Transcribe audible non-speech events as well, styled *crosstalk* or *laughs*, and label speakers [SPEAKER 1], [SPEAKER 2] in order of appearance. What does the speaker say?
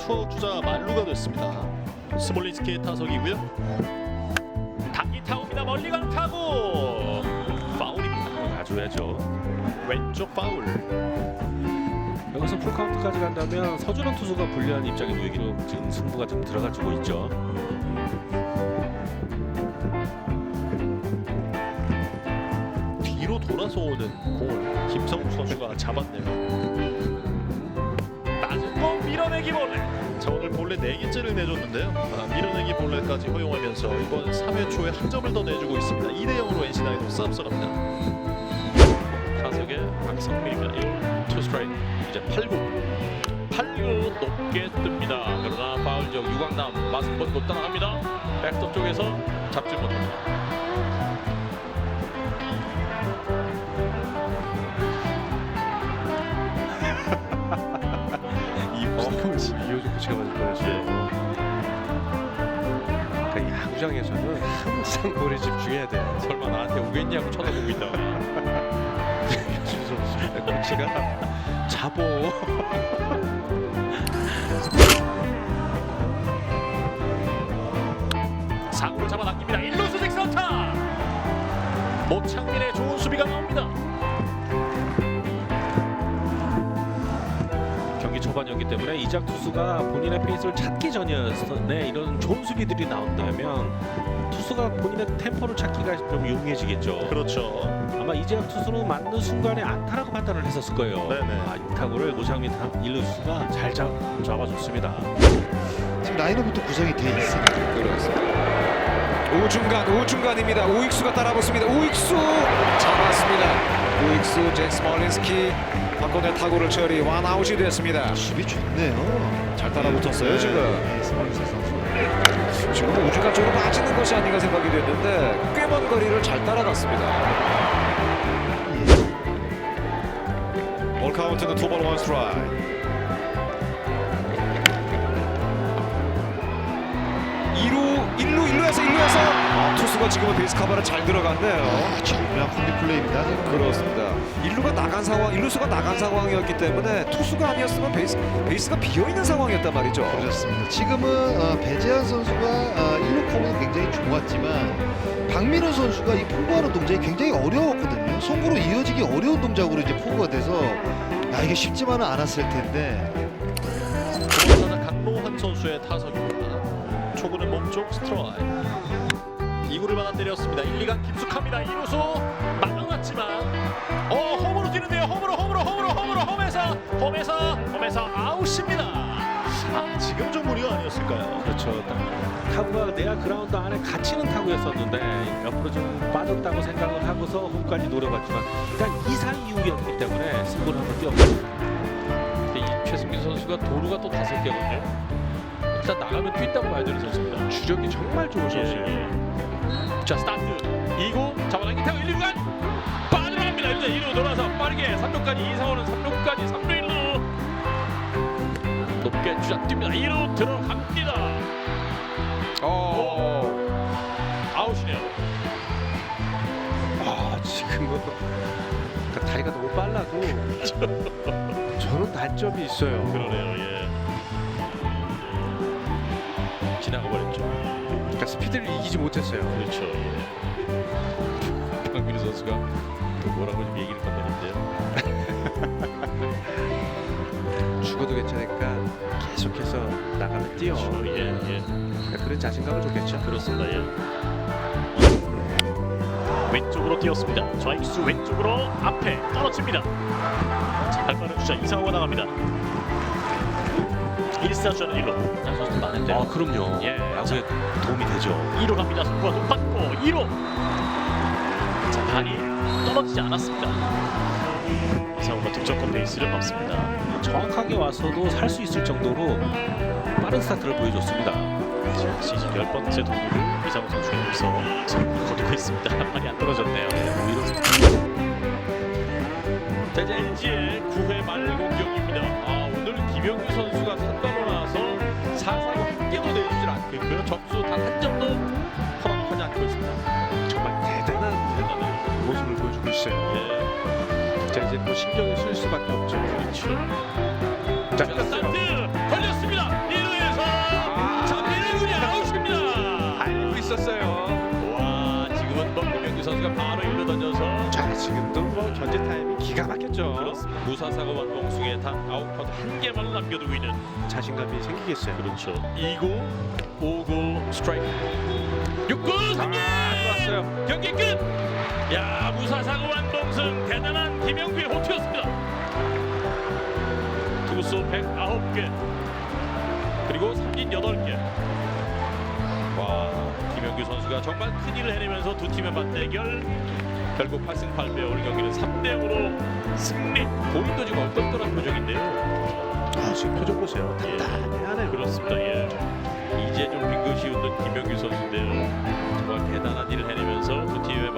[SPEAKER 1] 투어 주자 만루가 됐습니다. 스몰린스키의 타석이고요. 당기 타옵니다. 멀리 간 타고 파울입니다.
[SPEAKER 2] 가져야죠.
[SPEAKER 1] 왼쪽 파울.
[SPEAKER 2] 여기서 풀카운트까지 간다면 서준원 투수가 불리한 입장에 놓이기로 지금 승부가 좀 들어가지고 있죠.
[SPEAKER 1] 뒤로 돌아서 오는 공을 김성우 선수가 잡았네요. 낮은 공 밀어내기 볼래. 자 오늘 볼래 4개째를 내줬는데요. 아, 밀어내기 볼래까지 허용하면서 이번 3회 초에 한 점을 더 내주고 있습니다. 2대 0으로 NC 다이노스 앞서갑니다. 타석의 박성민입니다. 1, 2 스트라이크. 이제 8구. 8구 높게 뜹니다. 그러나 파울 지역 유광남 마스크 벗고 떠나갑니다. 백도 쪽에서 잡지 못합니다.
[SPEAKER 2] 맞을 뻔했어요. 그러니까 야구장에서는 항상 볼에 집중해야 돼요.
[SPEAKER 1] 설마 나한테 오겠냐고 쳐다보고 있다.
[SPEAKER 2] 코치가 잡어.
[SPEAKER 1] 사구를 잡아당깁니다. 1루수 직선타. 모창민의 좋은 수비가 나옵니다.
[SPEAKER 2] 초반이었기 때문에 이작 투수가 본인의 페이스를 찾기 전이었는데 이런 좋은 수비들이 나온다면 투수가 본인의 템포를 찾기가 좀 용이해지겠죠.
[SPEAKER 1] 그렇죠.
[SPEAKER 2] 아마 이재학 투수는 맞는 순간에 안타라고 판단을 했었을 거예요.
[SPEAKER 1] 네네.
[SPEAKER 2] 아, 이 타구를 노장민 일루수가 잘 잡, 잡아줬습니다.
[SPEAKER 3] 지금 라인업부터 구성이 돼 있습니다.
[SPEAKER 4] 그렇습니다. 우중간 우중간입니다. 우익수가 따라붙습니다. 우익수 잡았습니다. 우익수 잭 스몰린스키 박건의 타구를 처리 완아웃이 됐습니다.
[SPEAKER 3] 수비 좋네요.
[SPEAKER 4] 잘 따라붙었어요
[SPEAKER 3] 네,
[SPEAKER 4] 지금.
[SPEAKER 3] 네, 스몰리스 선수.
[SPEAKER 4] 지금 우중간 쪽으로 빠지는 것이 아닌가 생각이 됐는데 꽤 먼 거리를 잘 따라갔습니다. 볼 카운트는 투볼 원 스트라이크. 2루 1루 1루에서 1루에서 아, 투수가 지금은 베이스 커버를 잘 들어갔네요.
[SPEAKER 3] 아, 정말 콤비 플레이입니다. 지금.
[SPEAKER 4] 그렇습니다. 1루가 나간 상황, 1루수가 나간 상황이었기 때문에 투수가 아니었으면 베이스, 베이스가 비어 있는 상황이었단 말이죠.
[SPEAKER 3] 그렇습니다. 지금은 어, 배재환 선수가 어, 1루 커브는 굉장히 좋았지만 박민호 선수가 이 포구하는 동작이 굉장히 어려웠거든요. 송구로 이어지기 어려운 동작으로 이제 포구가 돼서 아 이게 쉽지만은 않았을 텐데
[SPEAKER 1] 강로한 선수의 타석입니다. 초구는 몸쪽 스트라이크. 2구를 막아 때렸습니다. 1, 2간 깊숙합니다. 2루수 막아놨지만 어 홈으로 뛰는데요. 홈으로 홈으로 홈으로 홈으로 홈에서 홈에서 홈에서 아웃입니다. 아 지금 좀 무리가 아니었을까요?
[SPEAKER 2] 그렇죠. 딱 타구가 내야 그라운드 안에 갇히는 타구였었는데 옆으로 좀 빠졌다고 생각을 하고서 홈까지 노려봤지만 일단 이상 이후였기 때문에 승부를 한번
[SPEAKER 1] 이 최승민 선수가 도루가 또 다섯 개거든요. 일단 나가면 뛴다고 봐야 되는 선수입니다.
[SPEAKER 2] 주력이 정말 좋은 선수예요.
[SPEAKER 1] 예. 자 스타트 2구 잡아당기 타고 1, 2루간 빠져나갑니다. 이제 2루 돌아서 빠르게 3루까지 이상호는 3루까지 3루 1루 높게 주자 뜁니다. 2루 들어갑니다.
[SPEAKER 4] 어,
[SPEAKER 1] 아웃이네요.
[SPEAKER 2] 아 지금은 그러니까 다리가 너무 빨라도 *laughs* 저런 단점이 있어요.
[SPEAKER 1] 그러네요. 예. 지나가 버렸죠.
[SPEAKER 2] 그러니까 스피드를 이기지 못했어요.
[SPEAKER 1] 그렇죠. 예. 강민우 선수가 또 뭐라고 좀 얘기를 건네는데요. *laughs*
[SPEAKER 2] 죽어도 괜찮으니까 계속해서 나가면 뛰어.
[SPEAKER 1] 그렇죠. 예, 예.
[SPEAKER 2] 그러니까 그런 자신감을 줬겠죠.
[SPEAKER 1] 그렇습니다. 예. 왼쪽으로 뛰었습니다. 좌익수 왼쪽으로 앞에 떨어집니다. 잘 빠른 주자 이상호가 나갑니다. 1사주는 1루. 자, 선수 많은데요.
[SPEAKER 2] 아 그럼요.
[SPEAKER 1] 예.
[SPEAKER 2] 야구에 도움이 되죠.
[SPEAKER 1] 2루 갑니다. 승부가 높았고 2루. 자, 발이 떨어지지 않았습니다. 이상호가 득점권 베이스를 밟습니다.
[SPEAKER 2] 정확하게 와서도 살 수 있을 정도로 빠른 스타트를 보여줬습니다.
[SPEAKER 1] 지금 시즌 10번째 동료를 이상호 선수가 여기서 승부를 거두고 있습니다. *laughs* 발이 안 떨어졌네요.
[SPEAKER 2] 오히려
[SPEAKER 1] 자, 이제 LG의 9회 말 공격입니다. 아, 김영규 선수가 선발로 나와서 4사구 한 개도 내주질 않겠고요. 점수 단 한 점도 허락하지 않고 있습니다.
[SPEAKER 2] 정말 대단한
[SPEAKER 1] 대단해요.
[SPEAKER 2] 모습을 보여주고 있어요.
[SPEAKER 1] 예,
[SPEAKER 2] 자 이제 뭐 신경이 쓸 수밖에 없죠.
[SPEAKER 1] 그렇죠.
[SPEAKER 2] 자,
[SPEAKER 1] 자, 스타트 걸렸습니다.
[SPEAKER 2] 기가 막혔죠.
[SPEAKER 1] 그렇습니다. 무사사고 완봉승에 단 아웃카운트 한 개만 남겨두고 있는
[SPEAKER 2] 자신감이 생기겠어요.
[SPEAKER 1] 그렇죠. 2구, 5구 스트라이크. 6구 삼진
[SPEAKER 2] 들어왔어요.
[SPEAKER 1] 경기 끝. 야 무사사고 완봉승 대단한 김영규의 호투였습니다. 투수 109개 그리고 삼진 8개. 와 김영규 선수가 정말 큰 일을 해내면서 두 팀의 맞대결 결국 8승 8패 오늘 경기는 3대 0으로 승리. 본인도 지금 얼떨떨한 표정인데요.
[SPEAKER 2] 아 지금 표정 보세요.
[SPEAKER 1] 예.
[SPEAKER 2] 단단하네요.
[SPEAKER 1] 그렇습니다. 예. 이제 좀 빙긋이 웃는 김병규 선수인데요. 정말 대단한 일을 해내면서 두 팀의